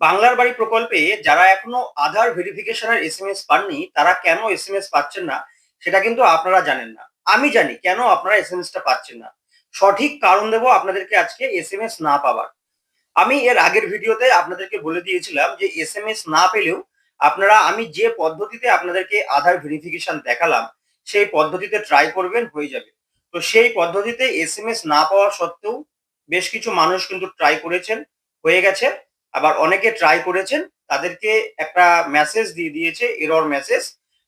বাংলার বাড়ি প্রকল্পে যারা এখনও আধার ভেরিফিকেশনের এস এম এস পাননি, তারা কেন এস এম এস পাচ্ছেন না? সেটা কিন্তু আপনারা জানেন না। আমি জানি কেন আপনারা এস এম এসটা পাচ্ছেন না। সঠিক কারণ দেবো আপনাদেরকে আজকে এস এম এস না পাওয়ার। আমি এর আগের ভিডিওতে আপনাদেরকে বলে দিয়েছিলাম যে এস এম এস না পেলেও আপনারা, আমি যে পদ্ধতিতে আপনাদেরকে আধার ভেরিফিকেশন দেখালাম, সেই পদ্ধতিতে ট্রাই করবেন, হয়ে যাবে। তো সেই পদ্ধতিতে এস এম এস না পাওয়া সত্ত্বেও বেশ কিছু মানুষ কিন্তু ট্রাই করেছেন, হয়ে গেছে। আবার অনেকে ট্রাই করেছেন, তাদেরকে একটা মেসেজ দিয়ে দিয়েছে error message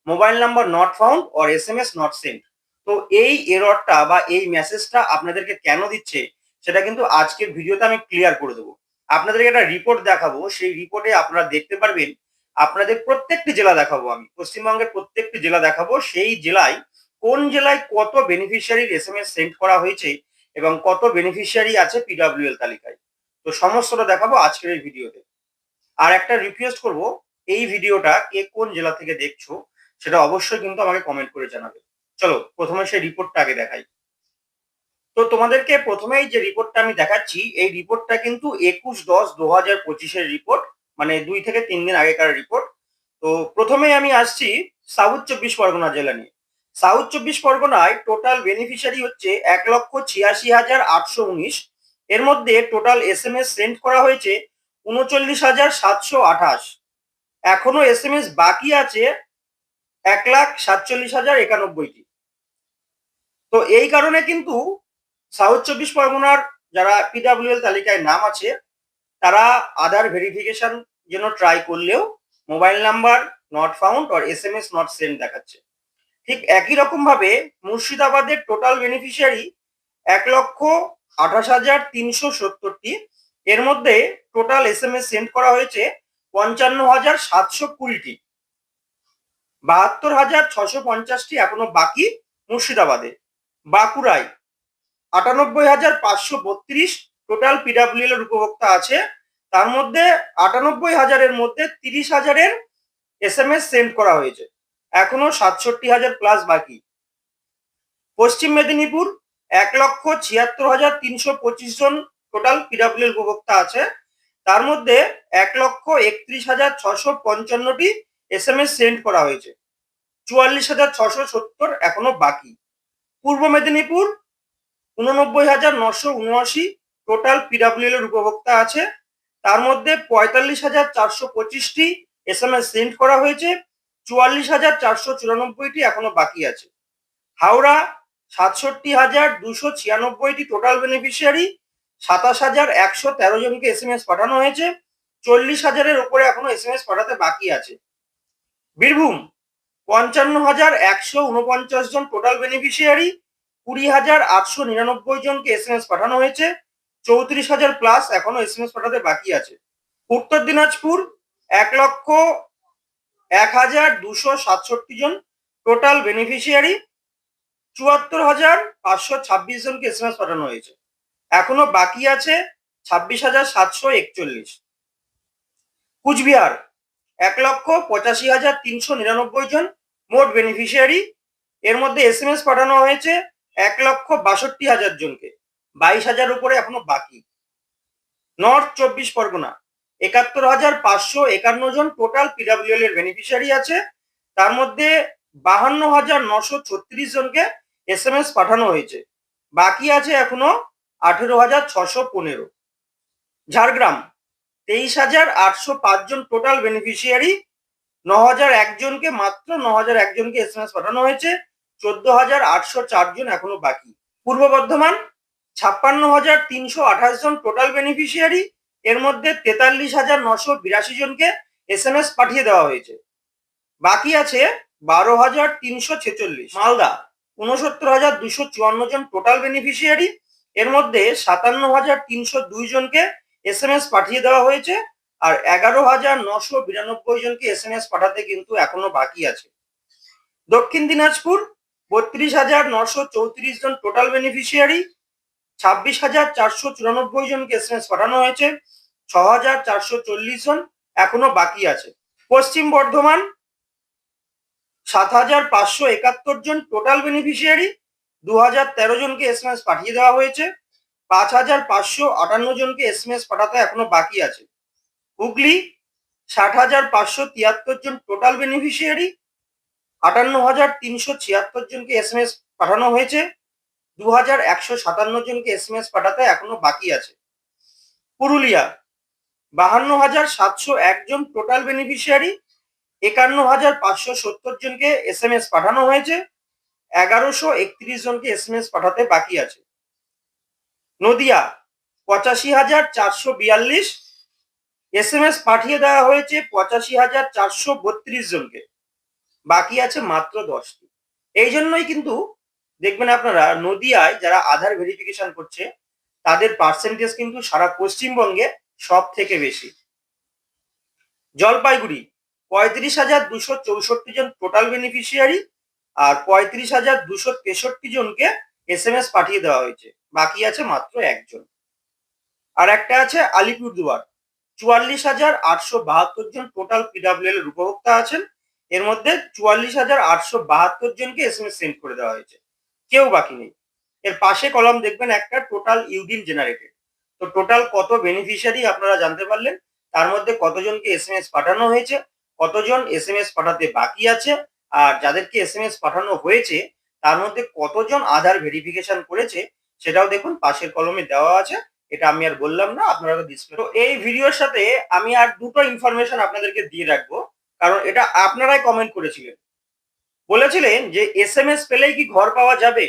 mobile number not found or S M S not send তো এই এররটা বা এই মেসেজটা আপনাদেরকে কেন দিচ্ছে, সেটা কিন্তু আজকের ভিডিওতে আমি ক্লিয়ার করে দেবো। আপনাদেরকে একটা রিপোর্ট দেখাবো, সেই রিপোর্টে আপনারা দেখতে পারবেন, আপনাদের প্রত্যেকটি জেলা দেখাবো আমি। পশ্চিমবঙ্গের প্রত্যেকটি জেলা দেখাবো, সেই জেলায় কোন জেলায় কত বেনিফিশিয়ারির এস এম এস সেন্ড করা হয়েছে এবং কত বেনিফিশিয়ারি আছে পিডাব্লিউএল তালিকায়। তো সমস্তটা দেখাবো আজকের এই ভিডিওতে। আর একটা রিকোয়েস্ট করব, এই ভিডিওটা কে কোন জেলা থেকে দেখছ সেটা অবশ্যই কিন্তু আমাকে কমেন্ট করে জানাবে। চলো, প্রথমে সেই রিপোর্টটা আগে দেখাই। তো তোমাদেরকে প্রথমেই যে রিপোর্টটা আমি দেখাচ্ছি, এই রিপোর্টটা কিন্তু একুশ দশ দু হাজার পঁচিশের রিপোর্ট মানে দুই থেকে তিন দিন আগেকার রিপোর্ট তো প্রথমে আমি আসছি সাউথ চব্বিশ পরগনা জেলা নিয়ে। সাউথ চব্বিশ পরগনায় টোটাল বেনিফিশিয়ারি হচ্ছে এক লক্ষ ছিয়াশি হাজার আটশো উনিশ এর মধ্যে total S M S send করা হয়েছে উনচল্লিশ হাজার সাতশো আঠাশ। এখনও এস এম এস বাকি আছে এক লাখ সাতচল্লিশ হাজার একানব্বইটি। তো এই কারণে কিন্তু সাউথ চব্বিশ পরগনার যারা পিডাব্লিউএল তালিকায় নাম আছে, তারা আধার ভেরিফিকেশন জন্য ট্রাই করলেও mobile number not found R S M S not send দেখাচ্ছে। ঠিক একই রকম ভাবে মুর্শিদাবাদের টোটাল বেনিফিশিয়ারি এক লক্ষ আঠাশ হাজার তিনশো সত্তরটি। এর মধ্যে টোটাল এস এম সেন্ড করা হয়েছে পঞ্চান্ন হাজার সাতশো কুড়িটি। বাহাত্তর হাজার ছশো পঞ্চাশটি এখনও বাকি মুর্শিদাবাদে। বাঁকুড়ায় আটানব্বই হাজার পাঁচশো বত্রিশ টোটাল পিডাব্লিউএল এর উপভোক্তা আছে। তার মধ্যে আটানব্বই হাজারের মধ্যে তিরিশ হাজারের এস এম সেন্ড করা হয়েছে। এখনও সাতষট্টি হাজার প্লাস বাকি। পশ্চিম মেদিনীপুর এক লক্ষ ছিয়াত্তর হাজার তিনশো পঁচিশ জন টোটাল পিডাব্লিউ উপভোক্তা আছে। তার মধ্যে এক লক্ষ একত্রিশ হাজার ছশো পঞ্চান্নটি এস এম এস সেন্ড করা হয়েছে। চুয়াল্লিশ হাজার ছশো সত্তর এখনও বাকি। পূর্ব মেদিনীপুর উননব্বই হাজার নশো উনআশি টোটাল পিডাব্লিউএল এর উপভোক্তা আছে। তার মধ্যে পঁয়তাল্লিশ হাজার চারশো পঁচিশটি এস এম এস সেন্ড করা হয়েছে। চুয়াল্লিশ হাজার চারশো চুরানব্বইটি এখনও বাকি আছে। হাওড়া সাতষট্টি হাজার দুশো ছিয়ানব্বইটি টোটাল বেনিফিশিয়ারি সাতাশ হাজার একশো তেরো জনকে এস এম এস পাঠানো হয়েছে, চল্লিশ হাজারের উপরে এখনও এস এম এস পাঠাতে বাকি আছে। বীরভূম, পঞ্চান্ন হাজার একশো উনপঞ্চাশ জন টোটাল বেনিফিশিয়ারি কুড়ি হাজার আটশো নিরানব্বই জনকে এস এম এস পাঠানো হয়েছে, চৌত্রিশ হাজার প্লাস এখনও এস এম এস পাঠাতে বাকি আছে। উত্তর দিনাজপুর, এক লক্ষ এক হাজার দুশো সাতষট্টি জন টোটাল বেনিফিশিয়ারি চুয়াত্তর হাজার পাঁচশো ছাব্বিশ জনকে এস এম এস পাঠানো হয়েছে। এখনও বাকি আছে ছাব্বিশ হাজার সাতশো একচল্লিশ। কুচবিহার, এক লক্ষ পঁচাশি হাজার তিনশো নিরানব্বই জন মোট বেনিফিশিয়ারি এর মধ্যে এস এম এস পাঠানো হয়েছে এক লক্ষ বাষট্টি হাজার জনকে। বাইশ হাজার উপরে এখনও বাকি। নর্থ চব্বিশ পরগনা, একাত্তর হাজার পাঁচশো একান্ন জন টোটাল পিডাব্লিউএল এর বেনিফিশিয়ারি আছে। তার মধ্যে বাহান্ন হাজার নশো ছত্রিশ জনকে এস এম এস পাঠানো হয়েছে। বাকি আছে এখনও আঠেরো হাজার ছশো পনেরো। ঝাড়গ্রাম, তেইশ হাজার আটশো পাঁচজন টোটাল বেনিফিশিয়ারি ন হাজার একজনকে মাত্র, ন হাজার একজনকে এস এম এস পাঠানো হয়েছে, চোদ্দ হাজার আটশো চারজন এখনও বাকি। পূর্ব বর্ধমান, ছাপ্পান্ন হাজার তিনশো আঠাশ জন টোটাল বেনিফিশিয়ারি এর মধ্যে তেতাল্লিশ হাজার নশো বিরাশি জনকে এস এম এস পাঠিয়ে দেওয়া হয়েছে। বাকি আছে বারো হাজার তিনশো ছেচল্লিশ। মালদা উনসত্তর হাজার দুশো চুয়ান্ন জন টোটাল বেনিফিশিয়ারি এর মধ্যে সাতান্ন হাজার তিনশো দুই জনকে এস এম এস পাঠিয়ে দেওয়া হয়েছে আর এগারো হাজার নশো বিরানব্বই জনকে এস এম এস পাঠাতে কিন্তু এখনও বাকি আছে। দক্ষিণ দিনাজপুর, বত্রিশ হাজার নশো চৌত্রিশ জন টোটাল বেনিফিশিয়ারি ছাব্বিশ হাজার চারশো চুরানব্বই জনকে এস এম এস পাঠানো হয়েছে ছ হাজার চারশো চল্লিশ জন এখনও বাকি আছে। পশ্চিম বর্ধমান সাত হাজার পাঁচশো একাত্তর জন টোটাল বেনিফিশিয়ারি দু হাজার তেরো জনকে এস এম এস পাঠিয়ে দেওয়া হয়েছে, পাঁচ হাজার পাঁচশো আটান্ন জনকে এস এম এস পাঠাতে এখনও বাকি আছে। হুগলি, ষাট হাজার পাঁচশো তিয়াত্তর জন টোটাল বেনিফিশিয়ারি আটান্ন হাজার তিনশো ছিয়াত্তর জনকে এস এম এস পাঠানো হয়েছে দু হাজার একশো সাতান্ন জনকে এস এম এস পাঠাতে এখনও বাকি আছে। পুরুলিয়া বাহান্ন হাজার সাতশো একজন টোটাল বেনিফিশিয়ারি একান্ন হাজার পাঁচশো সত্তর জনকে এস এম এস পাঠানো হয়েছে। এগারোশো একত্রিশ জনকে এস এম এস পাঠাতে বাকি আছে। নদিয়া, পঁচাশি হাজার চারশো বিয়াল্লিশ এস এম এস পাঠিয়ে দেওয়া হয়েছে পঁচাশি হাজার চারশো বত্রিশ জনকে। বাকি আছে মাত্র দশটি। এই জন্যই কিন্তু দেখবেন আপনারা, নদিয়ায় যারা আধার ভেরিফিকেশন করছে, তাদের পার্সেন্টেজ কিন্তু সারা পশ্চিমবঙ্গে সব থেকে বেশি। জলপাইগুড়ি পঁয়ত্রিশ হাজার দুশো চৌষট্টি জন টোটাল বেনিফিশিয়ারি আর পঁয়ত্রিশ হাজার দুশো তেষট্টি জনকে এস এম এস পাঠিয়ে দেওয়া হয়েছে। বাকি আছে মাত্র একজন। আর একটা আছে আলিপুরদুয়ার। চুয়াল্লিশ হাজার আটশো বাহাত্তর জন টোটাল পিডাব্লিউএল এর উপভোক্তা আছেন। এর মধ্যে চুয়াল্লিশ হাজার আটশো বাহাত্তর জনকে এস এম এস সেন্ড করে দেওয়া হয়েছে। কেউ বাকি নেই। এর পাশে কলম দেখবেন একটা টোটাল ইউডিন জেনারেটেড তো টোটাল কত বেনিফিশিয়ারি আপনারা জানতে পারলেন? তার মধ্যে কতজনকে এস এম এস পাঠানো হয়েছে? কতজন এস এম এস পাঠাতে বাকি আছে? আর যাদেরকে এস এম এস পাঠানো হয়েছে, তার মধ্যে কতজন আধার ভেরিফিকেশন করেছে, সেটাও দেখুন, পাশের কলমে দেওয়া আছে। এটা আমি আর বললাম না, আপনারা ডিসপ্লে তো এই ভিডিওর সাথে আমি আর দুটো ইনফরমেশন আপনাদেরকে দিয়ে রাখব, কারণ এটা আপনারাই কমেন্ট করেছিলেন। বলেছিলেন যে এস এম এস পেলেই কি ঘর পাওয়া যাবে?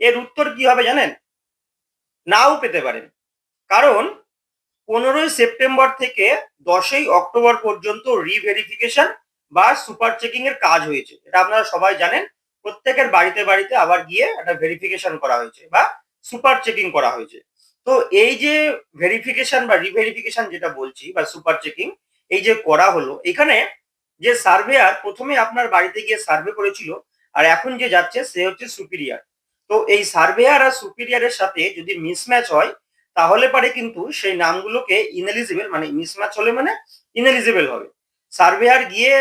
এর উত্তর কি হবে জানেন? নাও পেতে পারেন। কারণ পনেরোই সেপ্টেম্বর থেকে দশই অক্টোবর পর্যন্ত রিভেরিফিকেশন বা সুপার চেকিং এর কাজ হয়েছে। এটা আপনারা সবাই জানেন, প্রত্যেকের বাড়িতে বাড়িতে আবার গিয়ে একটা ভেরিফিকেশন করা হয়েছে বা সুপার চেকিং করা হয়েছে। তো এই যে ভেরিফিকেশন বা রিভেরিফিকেশন যেটা বলছি বা সুপার চেকিং এই যে করা হলো, এখানে যে সার্ভেয়ার প্রথমে আপনার বাড়িতে গিয়ে সার্ভে করেছিল আর এখন যে যাচ্ছে সে হচ্ছে সুপিরিয়ার তো এই সার্ভেয়ার আর সুপিরিয়ারের সাথে যদি মিসম্যাচ হয় তাহলে পারে কিন্তু সেই নামগুলোকে ইনএলিজিবল মানে মিসম্যাচ হলে মানে ইনএলিজিবল হবে। সার্ভেয়ার গিয়ে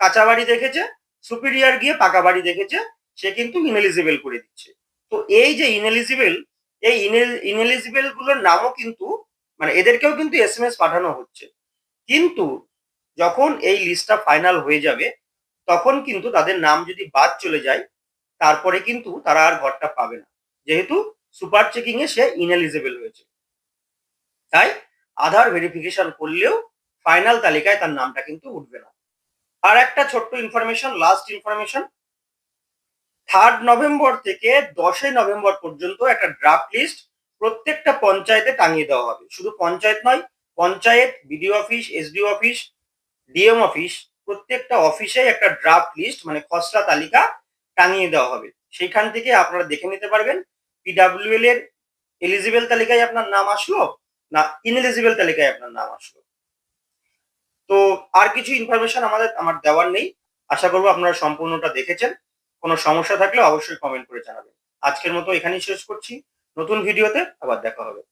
কাঁচা বাড়ি দেখেছে সুপিরিয়ার গিয়ে পাকা বাড়ি দেখেছে, সে কিন্তু ইনএলিজিবল করে দিচ্ছে। তো এই যে ইনএলিজিবল এই ইনএলিজিবলগুলোর নামও কিন্তু মানে এদেরকেও কিন্তু এস এম এস পাঠানো হচ্ছে। কিন্তু যখন এই লিস্টটা ফাইনাল হয়ে যাবে, তখন কিন্তু তাদের নাম যদি বাদ চলে যায়, তারপরে কিন্তু তারা আর ঘরটা পাবে না। যেহেতু সুপার চেকিং এ সে ইনএলিজিবল হয়েছে। তাই আধার ভেরিফিকেশন করলেও ফাইনাল তালিকায় তার নামটা কিন্তু উঠবে না। আর একটা ছোট্ট information last information third November থেকে দশই নভেম্বর পর্যন্ত একটা ড্রাফট লিস্ট প্রত্যেকটা পঞ্চায়েতে টাঙিয়ে দেওয়া হবে। শুধু পঞ্চায়েত নয়, panchayat BDO office SDO office DM office প্রত্যেকটা অফিসে একটা ড্রাফট লিস্ট মানে খসড়া তালিকা টাঙিয়ে দেওয়া হবে। সেইখান থেকে আপনারা দেখে নিতে পারবেন। পিডাব্লিউএল এর এলিজিবল তালিকায় আপনার নাম আসলো? না ইনএলিজিবল তালিকায় আপনার নাম আসলো। তো আর কিছু ইনফরমেশন আমাদের, আমার দেওয়ার নেই। আশা করব আপনারা সম্পূর্ণটা দেখেছেন। কোনো সমস্যা থাকলে অবশ্যই কমেন্ট করে জানাবেন। আজকের মতো এখানেই শেষ করছি। নতুন ভিডিওতে আবার দেখা হবে।